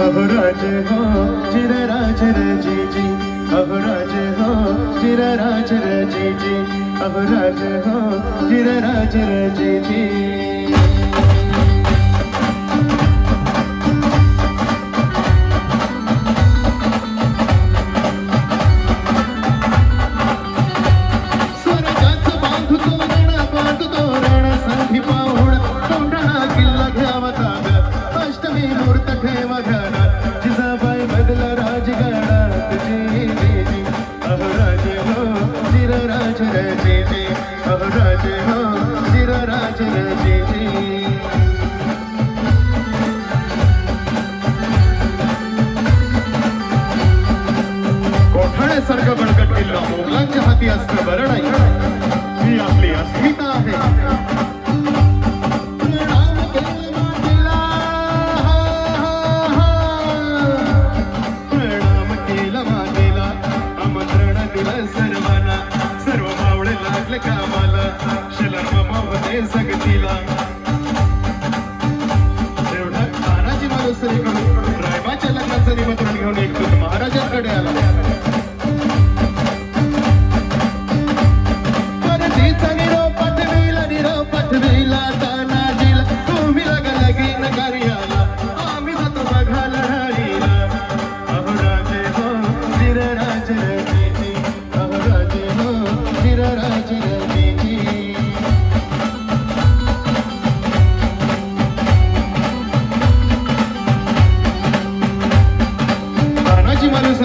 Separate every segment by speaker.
Speaker 1: अहो हो चिर राज जी जी अहो हो चिर राज जी जी अहो हो चिर राज जी जी बळकट किल्ला मोगलांच्या हाती असणं बरं नाही. ही आपली अस्मिता आहे.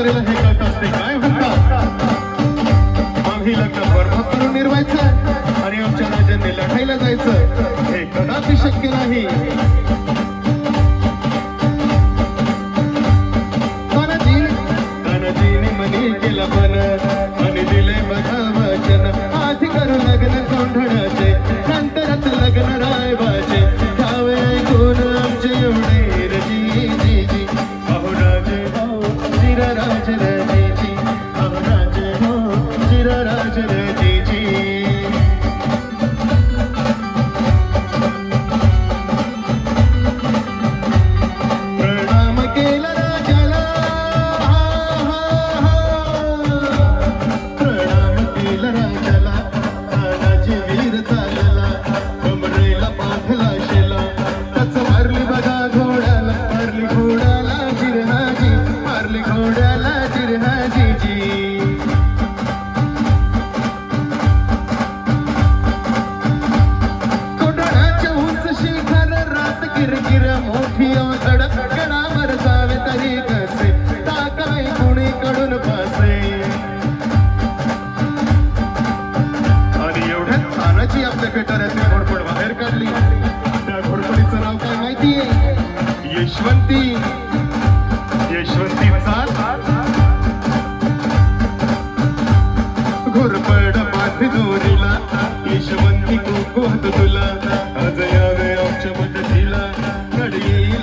Speaker 1: तानाजी हे कळत असते काय म्हणतात? आम्ही लग्न बरबाद करून निर्वायचं आणि आमच्या राजांनी लढायला जायचं हे कदापि शक्य नाही तानाजीने मनी केलं पण. आणि दिले बघा रात किरकिर मोठी अवघड एवढ्यात तानाजी आपल्या पेटाऱ्यातली घोडपड बाहेर काढली. त्या घोडपडीचं नाव काय माहितीये? यशवंती. यशवंती चाल घोरपड पाठी दोरीला यशवंती कुकुहत तुला. आज आमच्या मदतीला. घड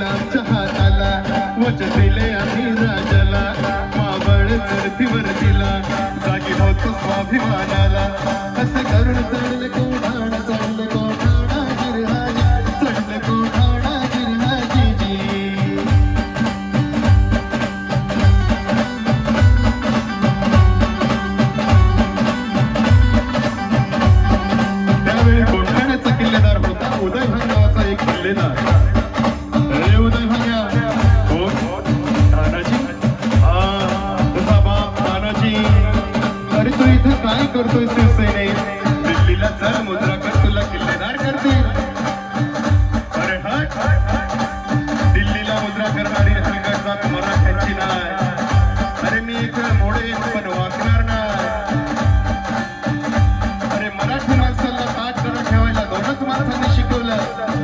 Speaker 1: आमच्या हाताला वच दिले आम्ही राजाला. मावळ चढतीवर दिला. जागी होतो स्वाभिमाना काय करतोय शिवसेनेत? दिल्लीला चल मुद्रा कर तुला किल्लेदार करतील अरे हट दिल्लीला मुद्रा करणारी हलगट जात मराठ्यांची नाही अरे मी एक मोडे पण वाकणार नाही अरे मराठी माणसाला ताट करत ठेवायला दोनच माणसांनी शिकवलं.